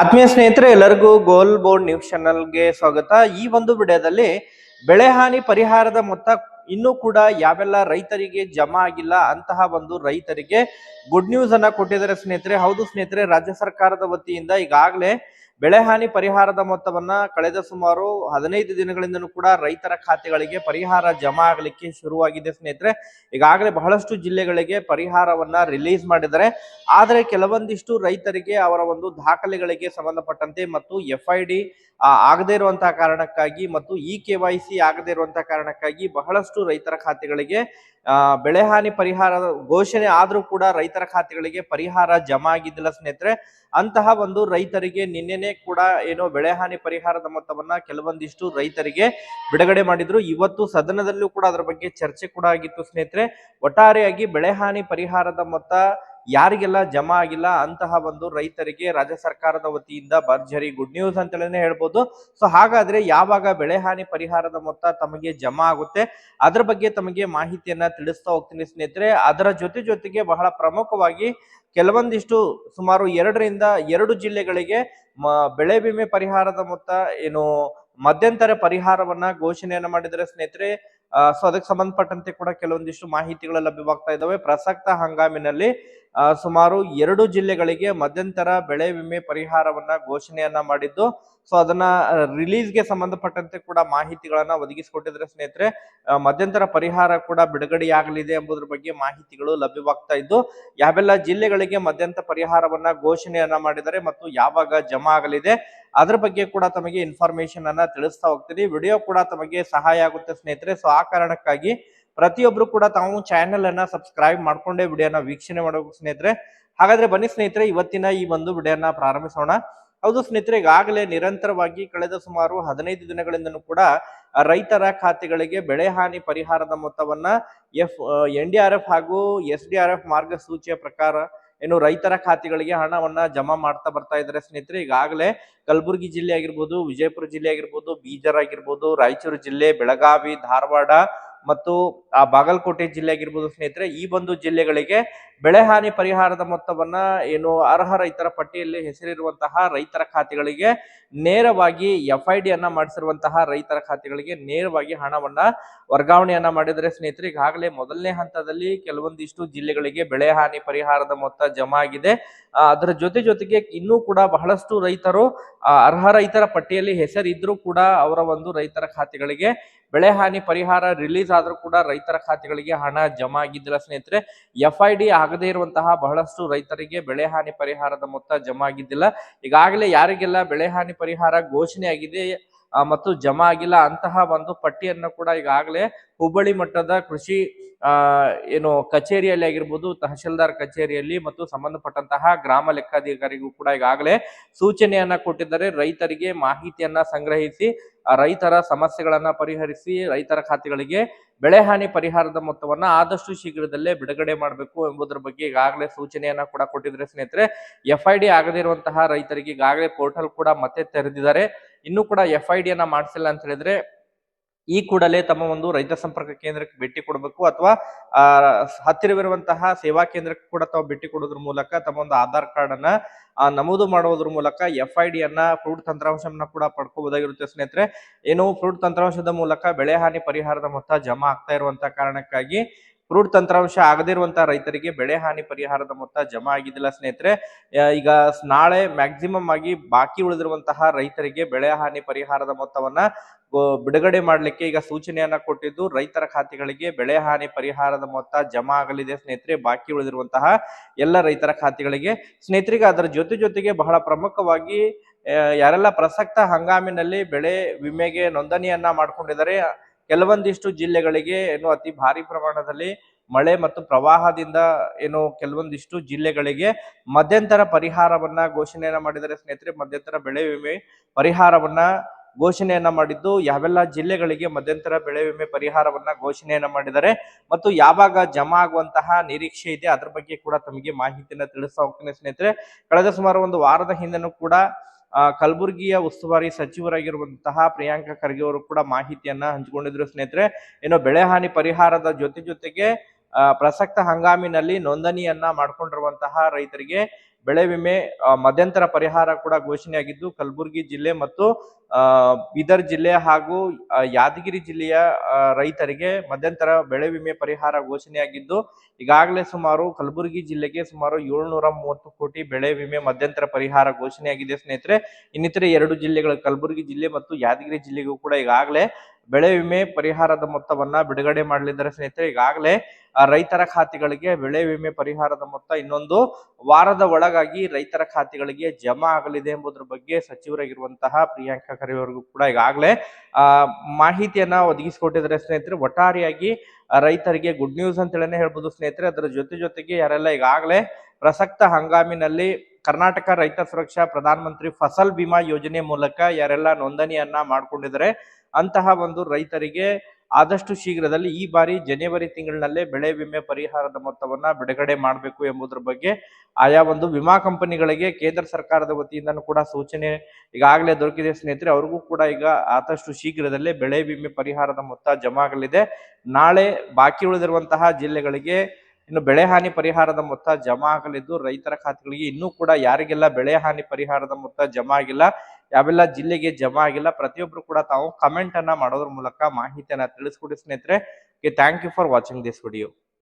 ಆತ್ಮೀಯ ಸ್ನೇಹಿತರೆ, ಎಲ್ಲರಿಗೂ ಗೋಲ್ ಬೋರ್ಡ್ ನ್ಯೂಸ್ ಚಾನಲ್ಗೆ ಸ್ವಾಗತ. ಈ ಒಂದು ವಿಡಿಯೋದಲ್ಲಿ ಬೆಳೆ ಹಾನಿ ಪರಿಹಾರದ ಮೊತ್ತ ಇನ್ನೂ ಕೂಡ ಯಾವೆಲ್ಲ ರೈತರಿಗೆ ಜಮಾ ಆಗಿಲ್ಲ ಅಂತಹ ಒಂದು ರೈತರಿಗೆ ಗುಡ್ ನ್ಯೂಸ್ ಅನ್ನ ಕೊಟ್ಟಿದ್ದಾರೆ ಸ್ನೇಹಿತರೆ. ಹೌದು ಸ್ನೇಹಿತರೆ, ರಾಜ್ಯ ಸರ್ಕಾರದ ವತಿಯಿಂದ ಈಗಾಗಲೇ ಬೆಳೆ ಹಾನಿ ಪರಿಹಾರದ ಮೊತ್ತವನ್ನ ಕಳೆದ ಸುಮಾರು ಹದಿನೈದು ದಿನಗಳಿಂದಲೂ ಕೂಡ ರೈತರ ಖಾತೆಗಳಿಗೆ ಪರಿಹಾರ ಜಮಾ ಆಗಲಿಕ್ಕೆ ಶುರುವಾಗಿದೆ ಸ್ನೇಹಿತರೆ. ಈಗಾಗಲೇ ಬಹಳಷ್ಟು ಜಿಲ್ಲೆಗಳಿಗೆ ಪರಿಹಾರವನ್ನ ರಿಲೀಸ್ ಮಾಡಿದ್ದಾರೆ. ಆದರೆ ಕೆಲವೊಂದಿಷ್ಟು ರೈತರಿಗೆ ಅವರ ಒಂದು ದಾಖಲೆಗಳಿಗೆ ಸಂಬಂಧಪಟ್ಟಂತೆ ಮತ್ತು ಎಫ್ ಐ ಡಿ ಆಗದೇ ಇರುವಂತಹ ಕಾರಣಕ್ಕಾಗಿ ಮತ್ತು ಇ ಕೆ ವೈ ಸಿ ಆಗದೇ ಇರುವಂತಹ ಕಾರಣಕ್ಕಾಗಿ ಬಹಳಷ್ಟು ರೈತರ ಖಾತೆಗಳಿಗೆ, ಆ, ಬೆಳೆ ಹಾನಿ ಪರಿಹಾರ ಘೋಷಣೆ ಆದರೂ ಕೂಡ ರೈತರ ಖಾತೆಗಳಿಗೆ ಪರಿಹಾರ ಜಮಾ ಆಗಿದ್ದಿಲ್ಲ ಸ್ನೇಹಿತರೆ. ಅಂತಹ ಒಂದು ರೈತರಿಗೆ ನಿನ್ನೆನೆ ಕೂಡ ಏನೋ ಬೆಳೆ ಹಾನಿ ಪರಿಹಾರದ ಮೊತ್ತವನ್ನ ಕೆಲವೊಂದಿಷ್ಟು ರೈತರಿಗೆ ಬಿಡುಗಡೆ ಮಾಡಿದ್ರು. ಇವತ್ತು ಸದನದಲ್ಲೂ ಕೂಡ ಅದರ ಬಗ್ಗೆ ಚರ್ಚೆ ಕೂಡ ಆಗಿತ್ತು ಸ್ನೇಹಿತರೆ. ಒಟ್ಟಾರೆಯಾಗಿ ಬೆಳೆ ಹಾನಿ ಪರಿಹಾರದ ಮೊತ್ತ ಯಾರಿಗೆಲ್ಲ ಜಮಾ ಆಗಿಲ್ಲ ಅಂತಹ ಒಂದು ರೈತರಿಗೆ ರಾಜ್ಯ ಸರ್ಕಾರದ ವತಿಯಿಂದ ಭರ್ಜರಿ ಗುಡ್ ನ್ಯೂಸ್ ಅಂತಲೇ ಹೇಳ್ಬೋದು. ಸೊ ಹಾಗಾದ್ರೆ ಯಾವಾಗ ಬೆಳೆ ಹಾನಿ ಪರಿಹಾರದ ಮೊತ್ತ ತಮಗೆ ಜಮಾ ಆಗುತ್ತೆ? ಅದರ ಬಗ್ಗೆ ತಮಗೆ ಮಾಹಿತಿಯನ್ನ ತಿಳಿಸ್ತಾ ಹೋಗ್ತೀನಿ ಸ್ನೇಹಿತರೆ. ಅದರ ಜೊತೆ ಜೊತೆಗೆ ಬಹಳ ಪ್ರಮುಖವಾಗಿ ಕೆಲವೊಂದಿಷ್ಟು ಸುಮಾರು ಎರಡರಿಂದ ಎರಡು ಜಿಲ್ಲೆಗಳಿಗೆ ಬೆಳೆ ವಿಮೆ ಪರಿಹಾರದ ಮೊತ್ತ ಏನು ಮಧ್ಯಂತರ ಪರಿಹಾರವನ್ನ ಘೋಷಣೆಯನ್ನ ಮಾಡಿದರೆ ಸ್ನೇಹಿತರೆ. ಸೊ ಅದಕ್ಕೆ ಸಂಬಂಧಪಟ್ಟಂತೆ ಕೂಡ ಕೆಲವೊಂದಿಷ್ಟು ಮಾಹಿತಿಗಳು ಲಭ್ಯವಾಗ್ತಾ ಇದಾವೆ ಪ್ರಸಕ್ತ ಹಂಗಾಮಿನಲ್ಲಿ ಸುಮಾರು ಎರಡು ಜಿಲ್ಲೆಗಳಿಗೆ ಮಧ್ಯಂತರ ಬೆಳೆ ವಿಮೆ ಪರಿಹಾರವನ್ನ ಘೋಷಣೆಯನ್ನ ಮಾಡಿದ್ದು. ಸೊ ಅದನ್ನ ರಿಲೀಸ್ಗೆ ಸಂಬಂಧಪಟ್ಟಂತೆ ಕೂಡ ಮಾಹಿತಿಗಳನ್ನ ಒದಗಿಸಿಕೊಟ್ಟಿದ್ರೆ ಸ್ನೇಹಿತರೆ. ಮಧ್ಯಂತರ ಪರಿಹಾರ ಕೂಡ ಬಿಡುಗಡೆಯಾಗಲಿದೆ ಎಂಬುದ್ರ ಬಗ್ಗೆ ಮಾಹಿತಿಗಳು ಲಭ್ಯವಾಗ್ತಾ ಇದ್ದು, ಯಾವೆಲ್ಲ ಜಿಲ್ಲೆಗಳಿಗೆ ಮಧ್ಯಂತರ ಪರಿಹಾರವನ್ನ ಘೋಷಣೆಯನ್ನ ಮಾಡಿದರೆ ಮತ್ತು ಯಾವಾಗ ಜಮಾ ಆಗಲಿದೆ, ಅದ್ರ ಬಗ್ಗೆ ಕೂಡ ತಮಗೆ ಇನ್ಫಾರ್ಮೇಶನ್ ಅನ್ನ ತಿಳಿಸ್ತಾ ಹೋಗ್ತೀನಿ. ವಿಡಿಯೋ ಕೂಡ ತಮಗೆ ಸಹಾಯ ಆಗುತ್ತೆ ಸ್ನೇಹಿತರೆ. ಸೊ ಆ ಕಾರಣಕ್ಕಾಗಿ ಪ್ರತಿಯೊಬ್ರು ಕೂಡ ತಾವು ಚಾನೆಲ್ ಅನ್ನ ಸಬ್ಸ್ಕ್ರೈಬ್ ಮಾಡ್ಕೊಂಡೇ ವಿಡಿಯೋನ ವೀಕ್ಷಣೆ ಮಾಡಬೇಕು ಸ್ನೇಹಿತರೆ. ಹಾಗಾದ್ರೆ ಬನ್ನಿ ಸ್ನೇಹಿತರೆ, ಇವತ್ತಿನ ಈ ಒಂದು ವಿಡಿಯೋನ ಪ್ರಾರಂಭಿಸೋಣ. ಹೌದು ಸ್ನೇಹಿತರೆ, ಈಗಾಗಲೇ ನಿರಂತರವಾಗಿ ಕಳೆದ ಸುಮಾರು ಹದಿನೈದು ದಿನಗಳಿಂದನೂ ಕೂಡ ರೈತರ ಖಾತೆಗಳಿಗೆ ಬೆಳೆ ಹಾನಿ ಪರಿಹಾರದ ಮೊತ್ತವನ್ನ F N D R F ಹಾಗೂ ಎಸ್ ಡಿ ಆರ್ ಎಫ್ ಮಾರ್ಗಸೂಚಿಯ ಪ್ರಕಾರ ಏನು ರೈತರ ಖಾತೆಗಳಿಗೆ ಹಣವನ್ನ ಜಮಾ ಮಾಡ್ತಾ ಬರ್ತಾ ಇದ್ದಾರೆ ಸ್ನೇಹಿತರೆ. ಈಗಾಗಲೇ ಕಲಬುರಗಿ ಜಿಲ್ಲೆ ಆಗಿರ್ಬೋದು, ವಿಜಯಪುರ ಜಿಲ್ಲೆ ಆಗಿರ್ಬೋದು, ಬೀದರ್ ಆಗಿರ್ಬೋದು, ರಾಯಚೂರು ಜಿಲ್ಲೆ, ಬೆಳಗಾವಿ, ಧಾರವಾಡ ಮತ್ತು ಆ ಬಾಗಲಕೋಟೆ ಜಿಲ್ಲೆ ಆಗಿರ್ಬೋದು ಸ್ನೇಹಿತರೆ, ಈ ಒಂದು ಜಿಲ್ಲೆಗಳಿಗೆ ಬೆಳೆ ಹಾನಿ ಪರಿಹಾರದ ಮೊತ್ತವನ್ನ ಏನು ಅರ್ಹ ರೈತರ ಪಟ್ಟಿಯಲ್ಲಿ ಹೆಸರಿರುವಂತಹ ರೈತರ ಖಾತೆಗಳಿಗೆ ನೇರವಾಗಿ ಎಫ್ ಐ ಡಿ ಅನ್ನ ಮಾಡಿಸಿರುವಂತಹ ರೈತರ ಖಾತೆಗಳಿಗೆ ನೇರವಾಗಿ ಹಣವನ್ನ ವರ್ಗಾವಣೆಯನ್ನ ಮಾಡಿದರೆ ಸ್ನೇಹಿತರೆ, ಈಗಾಗಲೇ ಮೊದಲನೇ ಹಂತದಲ್ಲಿ ಕೆಲವೊಂದಿಷ್ಟು ಜಿಲ್ಲೆಗಳಿಗೆ ಬೆಳೆ ಹಾನಿ ಪರಿಹಾರದ ಮೊತ್ತ ಜಮಾ ಆಗಿದೆ. ಅದರ ಜೊತೆ ಜೊತೆಗೆ ಇನ್ನೂ ಕೂಡ ಬಹಳಷ್ಟು ರೈತರು ಅರ್ಹ ರೈತರ ಪಟ್ಟಿಯಲ್ಲಿ ಹೆಸರಿದ್ರೂ ಕೂಡ ಅವರ ಒಂದು ರೈತರ ಖಾತೆಗಳಿಗೆ ಬೆಳೆ ಹಾನಿ ಪರಿಹಾರ ರಿಲೀಸ್ ಆದ್ರೂ ಕೂಡ ರೈತರ ಖಾತೆಗಳಿಗೆ ಹಣ ಜಮಾ ಆಗಿದ್ದಿಲ್ಲ ಸ್ನೇಹಿತರೆ. ಎಫ್ ಐ ಡಿ ಆಗದೇ ಇರುವಂತಹ ಬಹಳಷ್ಟು ರೈತರಿಗೆ ಬೆಳೆ ಹಾನಿ ಪರಿಹಾರದ ಮೊತ್ತ ಜಮಾ ಆಗಿದ್ದಿಲ್ಲ. ಈಗಾಗಲೇ ಯಾರಿಗೆಲ್ಲ ಬೆಳೆ ಹಾನಿ ಪರಿಹಾರ ಘೋಷಣೆ ಆಗಿದೆ ಮತ್ತು ಜಮಾ ಆಗಿಲ್ಲ ಅಂತಹ ಒಂದು ಪಟ್ಟಿಯನ್ನು ಕೂಡ ಈಗಾಗಲೇ ಹುಬ್ಬಳ್ಳಿ ಮಟ್ಟದ ಕೃಷಿ ಏನು ಕಚೇರಿಯಲ್ಲಿ ಆಗಿರ್ಬೋದು, ತಹಶೀಲ್ದಾರ್ ಕಚೇರಿಯಲ್ಲಿ ಮತ್ತು ಸಂಬಂಧಪಟ್ಟಂತಹ ಗ್ರಾಮ ಲೆಕ್ಕಾಧಿಕಾರಿಗೂ ಕೂಡ ಈಗಾಗಲೇ ಸೂಚನೆಯನ್ನ ಕೊಟ್ಟಿದ್ದಾರೆ. ರೈತರಿಗೆ ಮಾಹಿತಿಯನ್ನ ಸಂಗ್ರಹಿಸಿ ರೈತರ ಸಮಸ್ಯೆಗಳನ್ನ ಪರಿಹರಿಸಿ, ರೈತರ ಖಾತೆಗಳಿಗೆ ಬೆಳೆ ಹಾನಿ ಪರಿಹಾರದ ಮೊತ್ತವನ್ನ ಆದಷ್ಟು ಶೀಘ್ರದಲ್ಲೇ ಬಿಡುಗಡೆ ಮಾಡಬೇಕು ಎಂಬುದರ ಬಗ್ಗೆ ಈಗಾಗಲೇ ಸೂಚನೆಯನ್ನ ಕೂಡ ಕೊಟ್ಟಿದ್ರೆ ಸ್ನೇಹಿತರೆ ಎಫ್ ಐ ಡಿ ಆಗದಿರುವಂತಹ ರೈತರಿಗೆ ಈಗಾಗಲೇ ಪೋರ್ಟಲ್ ಕೂಡ ಮತ್ತೆ ತೆರೆದಿದ್ದಾರೆ. ಇನ್ನೂ ಕೂಡ ಎಫ್ ಐ ಡಿಯನ್ನ ಮಾಡಿಸಿಲ್ಲ ಅಂತ ಹೇಳಿದ್ರೆ ಈ ಕೂಡಲೇ ತಮ್ಮ ಒಂದು ರೈತ ಸಂಪರ್ಕ ಕೇಂದ್ರಕ್ಕೆ ಭೇಟಿ ಕೊಡಬೇಕು ಅಥವಾ ಹತ್ತಿರವಿರುವಂತಹ ಸೇವಾ ಕೇಂದ್ರಕ್ಕೆ ಕೂಡ ತಾವು ಭೇಟಿ ಕೊಡೋದ್ರ ಮೂಲಕ ತಮ್ಮ ಒಂದು ಆಧಾರ್ ಕಾರ್ಡ್ ಅನ್ನ ನಮೂದು ಮಾಡುವುದ್ರ ಮೂಲಕ ಎಫ್ ಐ ಡಿ ಅನ್ನ ಫ್ರೂಟ್ ತಂತ್ರಾಂಶವನ್ನ ಕೂಡ ಪಡ್ಕೋಬಹುದಾಗಿರುತ್ತೆ ಸ್ನೇಹಿತರೆ. ಏನು ಫ್ರೂಟ್ ತಂತ್ರಾಂಶದ ಮೂಲಕ ಬೆಳೆ ಹಾನಿ ಪರಿಹಾರದ ಮೊತ್ತ ಜಮಾ ಆಗ್ತಾ ಇರುವಂತಹ ಕಾರಣಕ್ಕಾಗಿ ಫ್ರೂಟ್ ತಂತ್ರಾಂಶ ಆಗದಿರುವಂತಹ ರೈತರಿಗೆ ಬೆಳೆ ಹಾನಿ ಪರಿಹಾರದ ಮೊತ್ತ ಜಮಾ ಆಗಿದ್ದಿಲ್ಲ ಸ್ನೇಹಿತರೆ. ಈಗ ನಾಳೆ ಮ್ಯಾಕ್ಸಿಮಮ್ ಆಗಿ ಬಾಕಿ ಉಳಿದಿರುವಂತಹ ರೈತರಿಗೆ ಬೆಳೆ ಹಾನಿ ಪರಿಹಾರದ ಮೊತ್ತವನ್ನ ಬಿಡುಗಡೆ ಮಾಡಲಿಕ್ಕೆ ಈಗ ಸೂಚನೆಯನ್ನ ಕೊಟ್ಟಿದ್ದು ರೈತರ ಖಾತೆಗಳಿಗೆ ಬೆಳೆ ಹಾನಿ ಪರಿಹಾರದ ಮೊತ್ತ ಜಮಾ ಆಗಲಿದೆ ಸ್ನೇಹಿತರೆ, ಬಾಕಿ ಉಳಿದಿರುವಂತಹ ಎಲ್ಲ ರೈತರ ಖಾತೆಗಳಿಗೆ. ಸ್ನೇಹಿತರಿಗೆ ಅದರ ಜೊತೆ ಜೊತೆಗೆ ಬಹಳ ಪ್ರಮುಖವಾಗಿ ಯಾರೆಲ್ಲ ಪ್ರಸಕ್ತ ಹಂಗಾಮಿನಲ್ಲಿ ಬೆಳೆ ವಿಮೆಗೆ ನೋಂದಣಿಯನ್ನ ಮಾಡ್ಕೊಂಡಿದ್ದಾರೆ ಕೆಲವೊಂದಿಷ್ಟು ಜಿಲ್ಲೆಗಳಿಗೆ ಏನು ಅತಿ ಭಾರಿ ಪ್ರಮಾಣದಲ್ಲಿ ಮಳೆ ಮತ್ತು ಪ್ರವಾಹದಿಂದ ಏನು ಕೆಲವೊಂದಿಷ್ಟು ಜಿಲ್ಲೆಗಳಿಗೆ ಮಧ್ಯಂತರ ಪರಿಹಾರವನ್ನ ಘೋಷಣೆಯನ್ನ ಮಾಡಿದರೆ ಸ್ನೇಹಿತರೆ. ಮಧ್ಯಂತರ ಬೆಳೆ ವಿಮೆ ಪರಿಹಾರವನ್ನ ಘೋಷಣೆಯನ್ನ ಮಾಡಿದ್ದು ಯಾವೆಲ್ಲ ಜಿಲ್ಲೆಗಳಿಗೆ ಮಧ್ಯಂತರ ಬೆಳೆ ವಿಮೆ ಪರಿಹಾರವನ್ನ ಘೋಷಣೆಯನ್ನ ಮಾಡಿದ್ದಾರೆ ಮತ್ತು ಯಾವಾಗ ಜಮಾ ಆಗುವಂತಹ ನಿರೀಕ್ಷೆ ಇದೆ ಅದ್ರ ಬಗ್ಗೆ ಕೂಡ ತಮಗೆ ಮಾಹಿತಿಯನ್ನ ತಿಳಿಸ್ತಾ ಹೋಗ್ತೇನೆ ಸ್ನೇಹಿತರೆ. ಕಳೆದ ಸುಮಾರು ಒಂದು ವಾರದ ಹಿಂದೆನೂ ಕೂಡ ಕಲಬುರಗಿಯ ಉಸ್ತುವಾರಿ ಸಚಿವರಾಗಿರುವಂತಹ ಪ್ರಿಯಾಂಕ ಖರ್ಗೆ ಅವರು ಕೂಡ ಮಾಹಿತಿಯನ್ನ ಹಂಚಿಕೊಂಡಿದ್ರು. ಸ್ನೇಹಿತರೆ ಏನೋ ಬೆಳೆ ಹಾನಿ ಪರಿಹಾರದ ಜೊತೆ ಜೊತೆಗೆ ಪ್ರಸಕ್ತ ಹಂಗಾಮಿನಲ್ಲಿ ನೋಂದಣಿಯನ್ನ ಮಾಡ್ಕೊಂಡಿರುವಂತಹ ರೈತರಿಗೆ ಬೆಳೆ ವಿಮೆ ಮಧ್ಯಂತರ ಪರಿಹಾರ ಕೂಡ ಘೋಷಣೆಯಾಗಿದ್ದು, ಕಲಬುರಗಿ ಜಿಲ್ಲೆ ಮತ್ತು ಬೀದರ್ ಜಿಲ್ಲೆ ಹಾಗೂ ಯಾದಗಿರಿ ಜಿಲ್ಲೆಯ ರೈತರಿಗೆ ಮಧ್ಯಂತರ ಬೆಳೆ ವಿಮೆ ಪರಿಹಾರ ಘೋಷಣೆಯಾಗಿದ್ದು, ಈಗಾಗಲೇ ಸುಮಾರು ಕಲಬುರಗಿ ಜಿಲ್ಲೆಗೆ ಸುಮಾರು ಏಳ್ನೂರ ಮೂವತ್ತು ಕೋಟಿ ಬೆಳೆ ವಿಮೆ ಮಧ್ಯಂತರ ಪರಿಹಾರ ಘೋಷಣೆಯಾಗಿದೆ ಸ್ನೇಹಿತರೆ. ಇನ್ನಿತರೆ ಎರಡು ಜಿಲ್ಲೆಗಳು, ಕಲಬುರಗಿ ಜಿಲ್ಲೆ ಮತ್ತು ಯಾದಗಿರಿ ಜಿಲ್ಲೆಗೂ ಕೂಡ ಈಗಾಗಲೇ ಬೆಳೆ ವಿಮೆ ಪರಿಹಾರದ ಮೊತ್ತವನ್ನ ಬಿಡುಗಡೆ ಮಾಡಲಿದ್ದಾರೆ ಸ್ನೇಹಿತರೆ, ಈಗಾಗಲೇ ರೈತರ ಖಾತೆಗಳಿಗೆ ಬೆಳೆ ವಿಮೆ ಪರಿಹಾರದ ಮೊತ್ತ ಇನ್ನೊಂದು ವಾರದ ಒಳಗಾಗಿ ರೈತರ ಖಾತೆಗಳಿಗೆ ಜಮಾ ಆಗಲಿದೆ ಎಂಬುದರ ಬಗ್ಗೆ ಸಚಿವರಾಗಿರುವಂತಹ ಪ್ರಿಯಾಂಕಾ ಖರ್ಗೆ ಕೂಡ ಈಗಾಗಲೇ, ಆ, ಮಾಹಿತಿಯನ್ನ ಒದಗಿಸಿಕೊಟ್ಟಿದ್ದಾರೆ ಸ್ನೇಹಿತರೆ. ಒಟ್ಟಾರೆಯಾಗಿ ರೈತರಿಗೆ ಗುಡ್ ನ್ಯೂಸ್ ಅಂತ ಹೇಳನೆ ಹೇಳ್ಬೋದು ಸ್ನೇಹಿತರೆ. ಅದರ ಜೊತೆ ಜೊತೆಗೆ ಯಾರೆಲ್ಲ ಈಗಾಗಲೇ ಪ್ರಸಕ್ತ ಹಂಗಾಮಿನಲ್ಲಿ ಕರ್ನಾಟಕ ರೈತ ಸುರಕ್ಷಾ ಪ್ರಧಾನ ಮಂತ್ರಿ ಫಸಲ್ ಬಿಮಾ ಯೋಜನೆ ಮೂಲಕ ಯಾರೆಲ್ಲ ನೋಂದಣಿಯನ್ನ ಮಾಡಿಕೊಂಡಿದ್ದಾರೆ, ಅಂತಹ ಒಂದು ರೈತರಿಗೆ ಆದಷ್ಟು ಶೀಘ್ರದಲ್ಲಿ ಈ ಬಾರಿ ಜನವರಿ ತಿಂಗಳಿನಲ್ಲೇ ಬೆಳೆ ವಿಮೆ ಪರಿಹಾರದ ಮೊತ್ತವನ್ನ ಬಿಡುಗಡೆ ಮಾಡಬೇಕು ಎಂಬುದರ ಬಗ್ಗೆ ಆಯಾ ಒಂದು ವಿಮಾ ಕಂಪನಿಗಳಿಗೆ ಕೇಂದ್ರ ಸರ್ಕಾರದ ವತಿಯಿಂದನೂ ಕೂಡ ಸೂಚನೆ ಈಗಾಗಲೇ ದೊರಕಿದೆ ಸ್ನೇಹಿತರೆ. ಅವ್ರಿಗೂ ಕೂಡ ಈಗ ಆದಷ್ಟು ಶೀಘ್ರದಲ್ಲೇ ಬೆಳೆ ವಿಮೆ ಪರಿಹಾರದ ಮೊತ್ತ ಜಮಾ ಆಗಲಿದೆ. ನಾಳೆ ಬಾಕಿ ಉಳಿದಿರುವಂತಹ ಜಿಲ್ಲೆಗಳಿಗೆ ಇನ್ನು ಬೆಳೆ ಹಾನಿ ಪರಿಹಾರದ ಮೊತ್ತ ಜಮಾ ಆಗಲಿದ್ದು ರೈತರ ಖಾತೆಗಳಿಗೆ ಇನ್ನೂ ಕೂಡ ಯಾರಿಗೆಲ್ಲ ಬೆಳೆ ಹಾನಿ ಪರಿಹಾರದ ಮೊತ್ತ ಜಮಾ ಆಗಿಲ್ಲ, ಯಾವೆಲ್ಲ ಜಿಲ್ಲೆಗೆ ಜಮಾ ಆಗಿಲ್ಲ, ಪ್ರತಿಯೊಬ್ರು ಕೂಡ ತಾವು ಕಮೆಂಟ್ ಅನ್ನ ಮಾಡೋದ್ರ ಮೂಲಕ ಮಾಹಿತಿಯನ್ನ ತಿಳಿಸ್ಕೊಡಿ ಸ್ನೇಹಿತರೆ. Thank you for watching this video